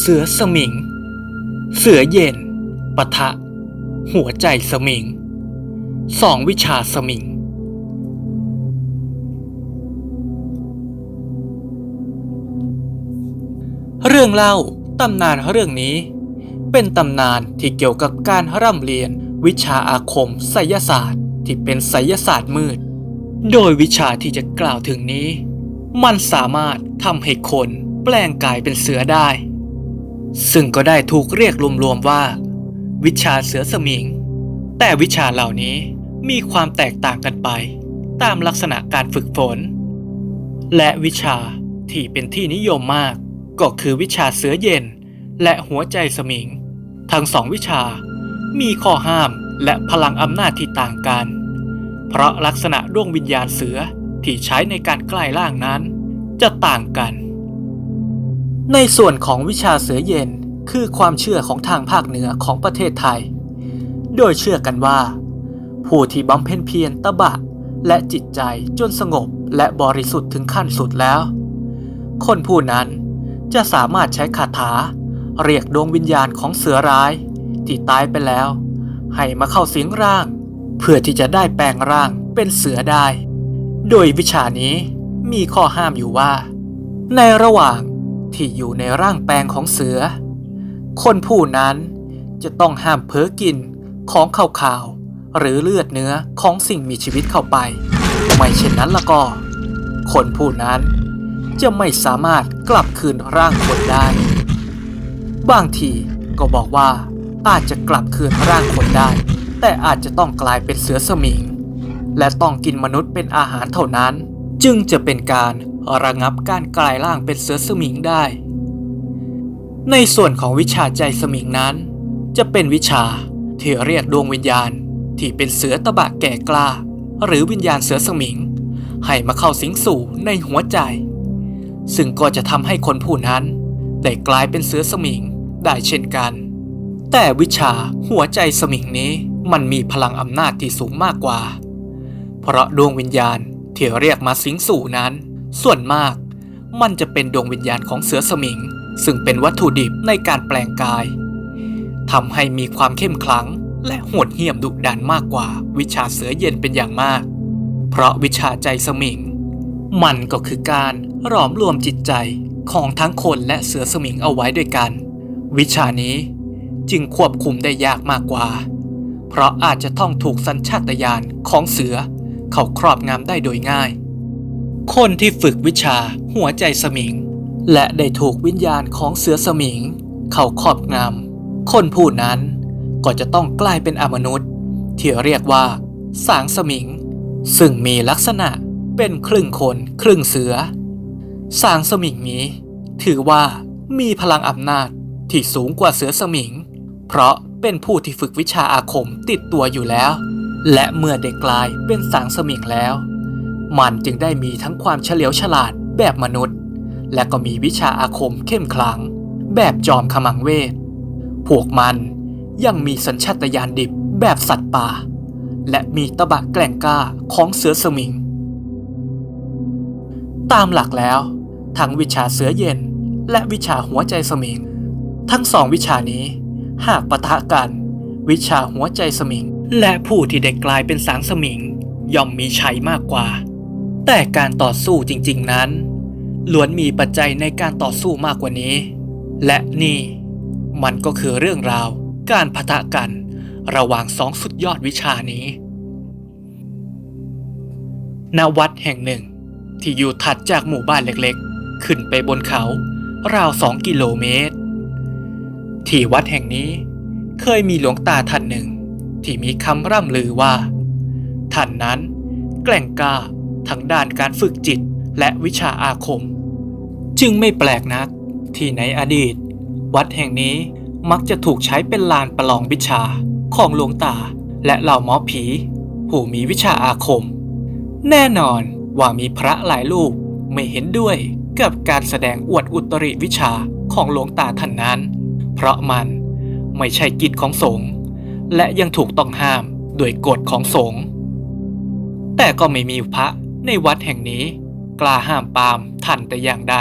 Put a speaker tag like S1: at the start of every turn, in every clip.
S1: เสือสมิง เสือเย็นปะทะ หัวใจสมิง สองวิชาสมิง เรื่องเล่าตำนานเรื่องนี้ เป็นตำนานที่เกี่ยวกับการร่ำเรียนวิชาอาคมไสยศาสตร์ที่เป็นไสยศาสตร์มืด โดยวิชาที่จะกล่าวถึงนี้ มันสามารถทำให้คนแปลงกายเป็นเสือได้ ซึ่งก็ได้ถูกเรียกรวมๆว่า วิชาเสือสมิง แต่วิชาเหล่านี้มีความแตกต่างกันไป ตามลักษณะการฝึกฝน และวิชาที่เป็นที่นิยมมากก็คือวิชาเสือเย็น และหัวใจสมิง ทั้งสองวิชา มีข้อห้ามและพลังอำนาจที่ต่างกัน เพราะลักษณะดวงวิญญาณเสือที่ใช้ในการใกล้ล่างนั้น จะต่างกัน ในส่วนของวิชาเสือเย็นคือความเชื่อของทางภาคเหนือของประเทศไทย โดยเชื่อกันว่า ผู้ที่บำเพ็ญเพียรตะบะ และจิตใจจนสงบและบริสุทธิ์ถึงขั้นสุดแล้ว คนผู้นั้นจะสามารถใช้คาถา เรียกดวงวิญญาณของเสือร้าย ที่ตายไปแล้ว ให้มาเข้าสิงร่าง เพื่อที่จะได้แปลงร่างเป็นเสือได้ โดยวิชานี้มีข้อห้ามอยู่ว่า ในระหว่าง ที่อยู่ในร่างแปลงของเสือ คนผู้นั้นจะต้องห้ามเพ้อกินของข่าวๆหรือเลือดเนื้อของสิ่งมีชีวิตเข้าไป ไม่เช่นนั้นละก็ คนผู้นั้นจะไม่สามารถกลับคืนร่างคนได้ บางทีก็บอกว่าอาจจะกลับคืนร่างคนได้ แต่อาจจะต้องกลายเป็นเสือสมิง และต้องกินมนุษย์เป็นอาหารเท่านั้น จึงจะเป็นการระงับการกลายร่างเป็นเสือสมิงได้ ในส่วนของวิชาใจสมิงนั้น จะเป็นวิชาที่เรียกดวงวิญญาณที่เป็นเสือตะบะแก่กล้า หรือวิญญาณเสือสมิง ให้มาเข้าสิงสู่ในหัวใจ ซึ่งก็จะทำให้คนผู้นั้น ได้กลายเป็นเสือสมิงได้เช่นกัน แต่วิชาหัวใจสมิงนี้มันมีพลังอำนาจที่สูงมากกว่า เพราะดวงวิญญาณ ที่เรียกมาสิงสู่นั้น ส่วนมากมันจะเป็นดวงวิญญาณของเสือสมิง ซึ่งเป็นวัตถุดิบในการแปลงกายทำให้มีความเข้มขลัง และโหดเหี้ยมดุดันมากกว่า วิชาเสือเย็นเป็นอย่างมาก เพราะวิชาใจสมิง มันก็คือการหลอมรวมจิตใจของทั้งคนและเสือสมิงเอาไว้ด้วยกัน วิชานี้จึงควบคุมได้ยากมากกว่า เพราะอาจจะต้องถูกสัญชาตญาณของเสือ เขาครอบงำได้โดยง่าย คนที่ฝึกวิชาหัวใจสมิง และได้ถูกวิญญาณของเสือสมิง เขาครอบงำคนผู้นั้นก็จะต้องกลายเป็นอมนุษย์ ที่เรียกว่า สางสมิง ซึ่งมีลักษณะเป็นครึ่งคนครึ่งเสือ สางสมิงนี้ ถือว่ามีพลังอำนาจที่สูงกว่าเสือสมิง เพราะเป็นผู้ที่ฝึกวิชาอาคมติดตัวอยู่แล้ว และเมื่อได้กลายเป็นสางสมิงแล้ว มันจึงได้มีทั้งความเฉลียวฉลาดแบบมนุษย์ และก็มีวิชาอาคมเข้มขลัง แบบจอมขมังเวท พวกมันยังมีสัญชาตญาณดิบแบบสัตว์ป่า และมีตะบะแกล่งกล้าของเสือสมิง ตามหลักแล้ว ทั้งวิชาเสือเย็นและวิชาหัวใจสมิง ทั้งสองวิชานี้หากปะทะกัน วิชาหัวใจสมิง และผู้ที่ได้กลายเป็นสางสมิงย่อมมีชัยมากกว่า แต่การต่อสู้จริงๆนั้นล้วนมีปัจจัยในการต่อสู้มากกว่านี้ และนี่มันก็คือเรื่องราว การพะทะกันระหว่างสองสุดยอดวิชานี้ ณ วัดแห่งหนึ่ง ที่อยู่ถัดจากหมู่บ้านเล็กๆ ขึ้นไปบนเขา ราวสองกิโลเมตร ที่วัดแห่งนี้เคยมีหลวงตาท่านหนึ่ง ที่มีคำร่ำลือว่า ท่านนั้นแกล่งกล้าทั้งด้านการฝึกจิตและวิชาอาคม จึงไม่แปลกนักที่ในอดีต วัดแห่งนี้มักจะถูกใช้เป็นลานประลองวิชาของหลวงตาและเหล่าหมอผี ผู้มีวิชาอาคม แน่นอนว่ามีพระหลายรูปไม่เห็นด้วยกับการแสดงอวดอุตริวิชาของหลวงตาท่านนั้น เพราะมันไม่ใช่กิจของสงฆ์ และยังถูกต้องห้ามโดยกฎของสงฆ์แต่ก็ไม่มีพระในวัดแห่งนี้ กล้าห้ามปามท่านแต่อย่างใด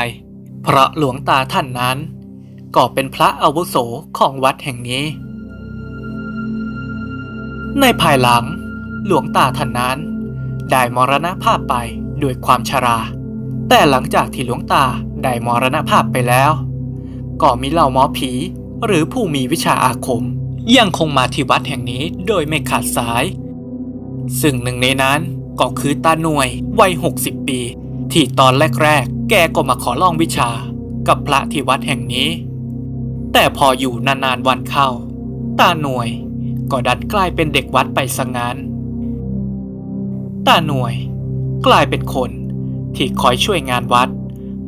S1: เพราะหลวงตาท่านนั้น ก็เป็นพระอาวุโสของวัดแห่งนี้ ในภายหลังหลวงตาท่านนั้น ได้มรณภาพไปด้วยความชรา แต่หลังจากที่หลวงตาได้มรณภาพไปแล้ว ก็มีเหล่าหมอผีหรือผู้มีวิชาอาคม ยังคงมาที่วัดแห่งนี้โดยไม่ขาดสาย ซึ่งหนึ่งในนั้นก็คือตาหน่วยวัย 60 ปี ที่ตอนแรกๆ แกก็มาขอลองวิชากับพระที่วัดแห่งนี้ แต่พออยู่นานๆวันเข้า ตาหน่วยก็ดันกลายเป็นเด็กวัดไปซะงั้น ตาหน่วยกลายเป็นคนที่คอยช่วยงานวัด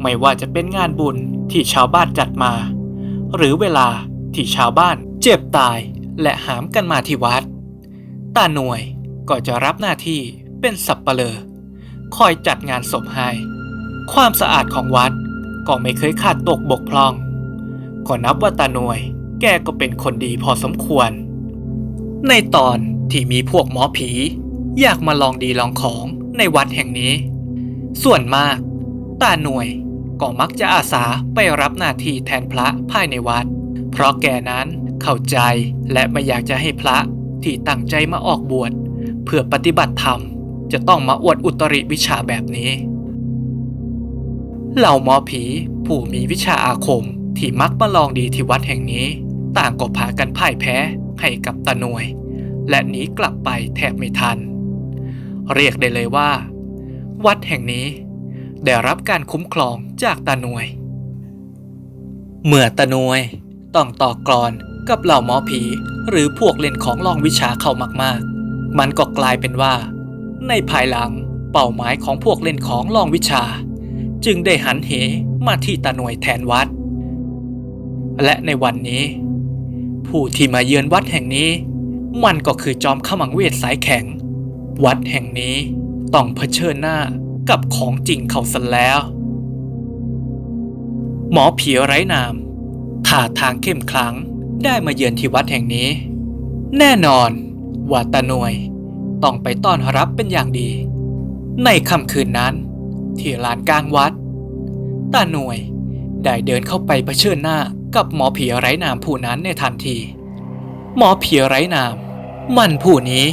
S1: ไม่ว่าจะเป็นงานบุญที่ชาวบ้านจัดมา หรือเวลาที่ชาวบ้าน เจ็บตายและหามกันมาที่วัด ตาหน่วยก็จะรับหน้าที่เป็นสับปะเลอคอยจัดงานศพให้ ความสะอาดของวัดก็ไม่เคยขาดตกบกพร่อง ก็นับว่าตาหน่วยแกก็เป็นคนดีพอสมควร ในตอนที่มีพวกหมอผี อยากมาลองดีลองของในวัดแห่งนี้ ส่วนมากตาหน่วยก็มักจะอาสาไปรับหน้าที่แทนพระภายในวัด เพราะแกนั้น เข้าใจและไม่อยากจะให้พระที่ตั้งใจมาออกบวชเพื่อปฏิบัติธรรม จะต้องมาอวดอุตริวิชาแบบนี้ เหล่าหมอผีผู้มีวิชาอาคมที่มักมาลองดีที่วัดแห่งนี้ ต่างก็พากันพ่ายแพ้ให้กับตาหน่วย และหนีกลับไปแทบไม่ทัน เรียกได้เลยว่า วัดแห่งนี้ ได้รับการคุ้มครองจากตาหน่วย เมื่อตาหน่วยต้องต่อกรอน กับเหล่าหมอผี หรือพวกเล่นของลองวิชาเข้ามากๆ มันก็กลายเป็นว่า ในภายหลังเป้าหมายของพวกเล่นของลองวิชา จึงได้หันเหมาที่ตาหน่วยแทนวัด และในวันนี้ ผู้ที่มาเยือนวัดแห่งนี้ มันก็คือจอมขมังเวทสายแข็ง วัดแห่งนี้ต้องเผชิญหน้ากับของจริงเขาซะแล้ว หมอผีไร้นามท่าทางเข้มขลัง ได้มาเยือนที่วัดแห่งนี้ แน่นอนว่าตาหน่วย ต้องไปต้อนรับเป็นอย่างดี ในค่ำคืนนั้น ที่ลานกลางวัด ตาหน่วยได้เดินเข้าไปเผชิญหน้ากับหมอผีไร้นามผู้นั้นในทันที หมอผีไร้นาม มันผู้นี้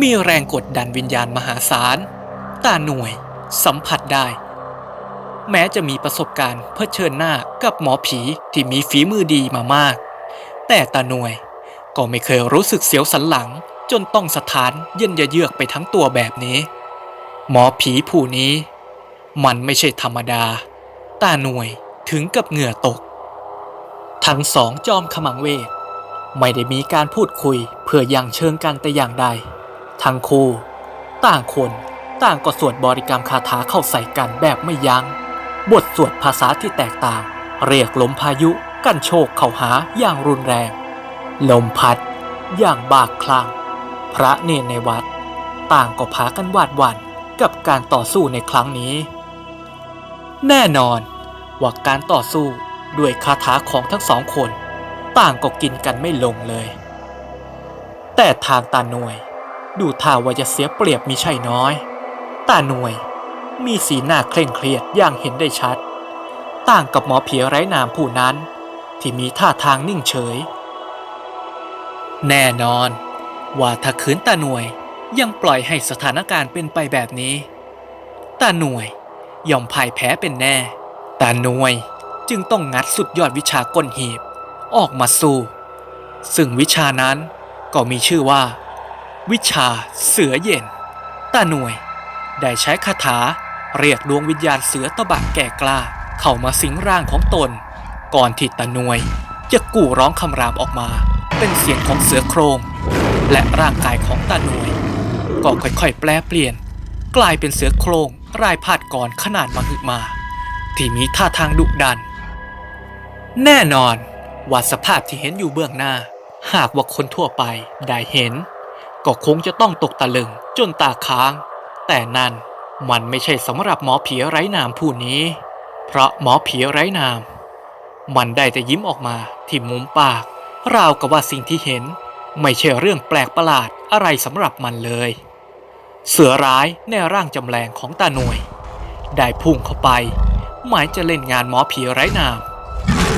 S1: มีแรงกดดันวิญญาณมหาศาล ตาหน่วยสัมผัสได้ แม้จะมีประสบการณ์เผชิญหน้ากับหมอผีที่มีฝีมือดีมามาก แต่ตาหน่วย ก็ไม่เคยรู้สึกเสียวสันหลัง จนต้องสถานเย็นเยือกไปทั้งตัวแบบนี้ หมอผีผู้นี้ มันไม่ใช่ธรรมดา ตาหน่วยถึงกับเหงื่อตก ทั้งสองจอมขมังเวท ไม่ได้มีการพูดคุยเพื่อยังเชิงกันแต่อย่างใด ทั้งคู่ ต่างคนต่างก็สวดบริกรรมคาถาเข้าใส่กันแบบไม่ยัง้ง บทสวดภาษาที่แตกต่าง เรียกลมพายุ กันโชคเข้าหาอย่างรุนแรง ลมพัด อย่างบากคลางพระเนนในวัด ต่างก็พากันหวาดหวั่นกับการต่อสู้ในครั้งนี้ แน่นอนว่าการต่อสู้ด้วยคาถาของทั้งสองคน ต่างก็กินกันไม่ลงเลย แต่ทางตาหน่วย ดูท่าว่าจะเสียเปรียบมีใช่น้อยตาหน่วยมีสีหน้าเคร่งเครียดอย่างเห็นได้ชัด ต่างกับหมอเผียไร้นามผู้นั้น ที่มีท่าทางนิ่งเฉย แน่นอน ว่าถ้าคืนตาหน่วยยังปล่อยให้สถานการณ์เป็นไปแบบนี้ ตาหน่วยย่อมพ่ายแพ้เป็นแน่ ตาหน่วยจึงต้องงัดสุดยอดวิชาก้นหีบ ออกมาสู้ ซึ่งวิชานั้นก็มีชื่อว่า วิชาเสือเย็น ตาหน่วยได้ใช้คาถาเรียกดวงวิญญาณเสือตะบะแก่กล้าเข้ามาสิงร่างของตน ก่อนที่ตาหน่วยจะกู่ร้องคำรามออกมา เป็นเสียงของเสือโครง และร่างกายของตาหน่วย ก็ค่อยๆ แปลเปลี่ยน กลายเป็นเสือโครงรายพาดก่อนขนาดมหึมา ที่มีท่าทางดุดัน แน่นอนว่าสภาพที่เห็นอยู่เบื้องหน้า หากว่าคนทั่วไปได้เห็น ก็คงจะต้องตกตะลึงจนตาค้าง แต่นั่นมันไม่ใช่สำหรับหมอผีไร้นามผู้นี้ เพราะหมอผีไร้นาม มันได้แต่ยิ้มออกมาที่มุมปาก ราวกับว่าสิ่งที่เห็น ไม่ใช่เรื่องแปลกประหลาดอะไรสำหรับมันเลย เสือร้ายในร่างจำแรงของตาหน่วย ได้พุ่งเข้าไป หมายจะเล่นงานหมอผีไร้นาม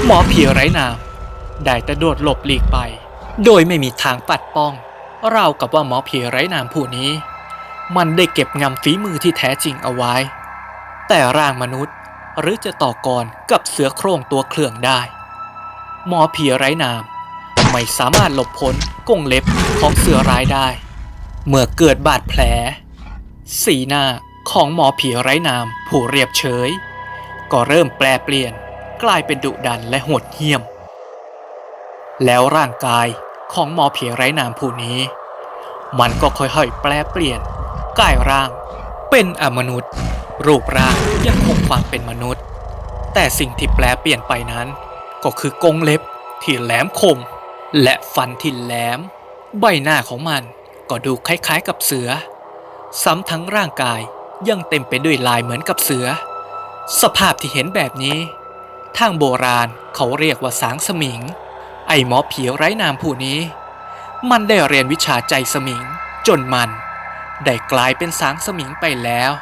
S1: หมอผีไร้นาม ได้แต่โดดหลบหลีกไป โดยไม่มีทางปัดป้อง ราวกับว่าหมอผีไร้นามผู้นี้ มันได้เก็บงำฝีมือที่แท้จริงเอาไว้ แต่ร่างมนุษย์ หรือจะต่อกรกับเสือโคร่งตัวเครื่องได้ หมอผีไร้นาม ไม่สามารถหลบพ้นกงเล็บของเสือร้ายได้ เมื่อเกิดบาดแผล สีหน้าของหมอผีไร้นามผู้เรียบเฉย ก็เริ่มแปลเปลี่ยนกลายเป็นดุดันและโหดเหี้ยม แล้วร่างกายของหมอผีไร้นามผู้นี้ มันก็ค่อยๆแปลเปลี่ยนกลายร่างเป็นอมนุษย์ รูปร่างยังคงความเป็นมนุษย์ แต่สิ่งที่แปลเปลี่ยนไปนั้น ก็คือกงเล็บที่แหลมคม และฟันที่แหลม ใบหน้าของมันก็ดูคล้ายๆกับเสือ ซ้ำทั้งร่างกายยังเต็มไปด้วยลายเหมือนกับเสือ สภาพที่เห็นแบบนี้ ทางโบราณเขาเรียกว่าสางสมิง ไอหมอผีไร้นามผู้นี้ มันได้เรียนวิชาใจสมิงจนมัน ได้กลายเป็นสางสมิงไปแล้ว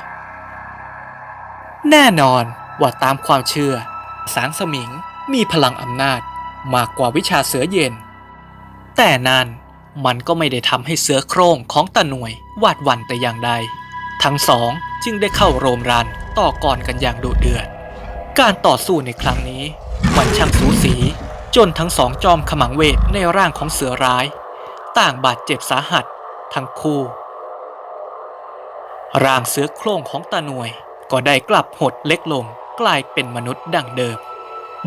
S1: แน่นอนว่าตามความเชื่อ สางสมิงมีพลังอำนาจมากกว่าวิชาเสือเย็น แต่นั่นมันก็ไม่ได้ทำให้เสือโคร่งของตาหน่วยวาดวันแต่อย่างใด ทั้งสองจึงได้เข้าโรมรันต่อกรกันอย่างดุเดือด การต่อสู้ในครั้งนี้ มันช่างสูสี จนทั้งสองจอมขมังเวทในร่างของเสือร้าย ต่างบาดเจ็บสาหัสทั้งคู่ ร่างเสือโคร่งของตาหน่วย ก็ได้กลับหดเล็กลงกลายเป็นมนุษย์ดังเดิม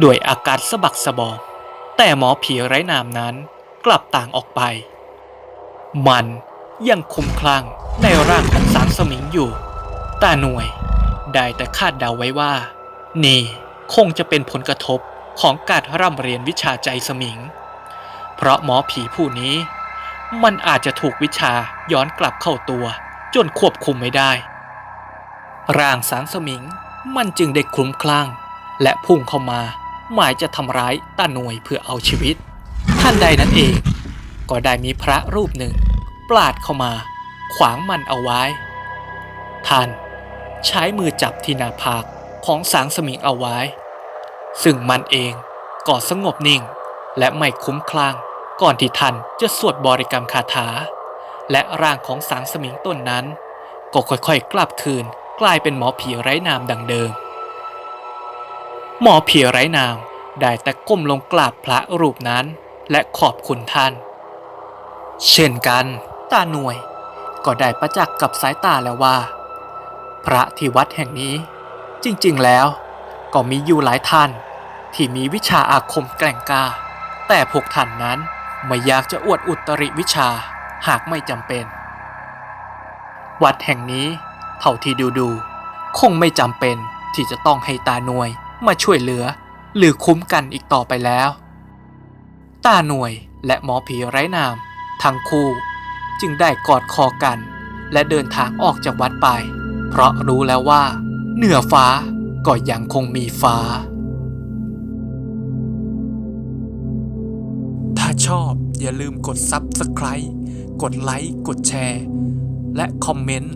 S1: ด้วยอาการสะบักสะบอมแต่หมอผีไร้นามนั้นกลับต่างออกไป มันยังคุมคลั่งในร่างของสางสมิงอยู่ ตาหน่วยได้แต่คาดเดาไว้ว่า นี่คงจะเป็นผลกระทบของการร่ำเรียนวิชาใจสมิง เพราะหมอผีผู้นี้ มันอาจจะถูกวิชาย้อนกลับเข้าตัว จนควบคุมไม่ได้ ร่างสางสมิงมันจึงได้คลุ้มคลั่ง และพุ่งเข้ามา หมายจะทำร้ายตาหน่วยเพื่อเอาชีวิต ท่านใดนั้นเอง ก็ได้มีพระรูปหนึ่ง ปลาดเข้ามา ขวางมันเอาไว้ ท่าน ใช้มือจับที่หน้าผากของสางสมิงเอาไว้ ซึ่งมันเองก็สงบนิ่ง และไม่คุ้มคลั่งก่อนที่ท่านจะสวดบริกรรมคาถา และร่างของสางสมิงต้นนั้น ก็ค่อยๆกลับคืน กลายเป็นหมอผีไร้นามดังเดิม หมอผีไร้นาม ได้แต่ก้มลงกราบพระรูปนั้นและขอบคุณท่าน เช่นกันตาหน่วย ก็ได้ประจักษ์กับสายตาแล้วว่า พระที่วัดแห่งนี้ จริงๆแล้วก็มีอยู่หลายท่านที่มีวิชาอาคมแกร่งกล้า แต่พวกท่านนั้นไม่อยากจะอวดอุตริวิชาหากไม่จำเป็น วัดแห่งนี้ เท่าที่ดูดู คงไม่จำเป็นที่จะต้องให้ตาหน่วยมาช่วยเหลือ หรือคุ้มกันอีกต่อไปแล้ว ตาหน่วยและหมอผีไร้นาม ทั้งคู่จึงได้กอดคอกัน และเดินทางออกจากวัดไป เพราะรู้แล้วว่า เหนือฟ้าก็ยังคงมีฟ้า ถ้าชอบอย่าลืมกด Subscribe กดไลค์กดแชร์ และคอมเมนต์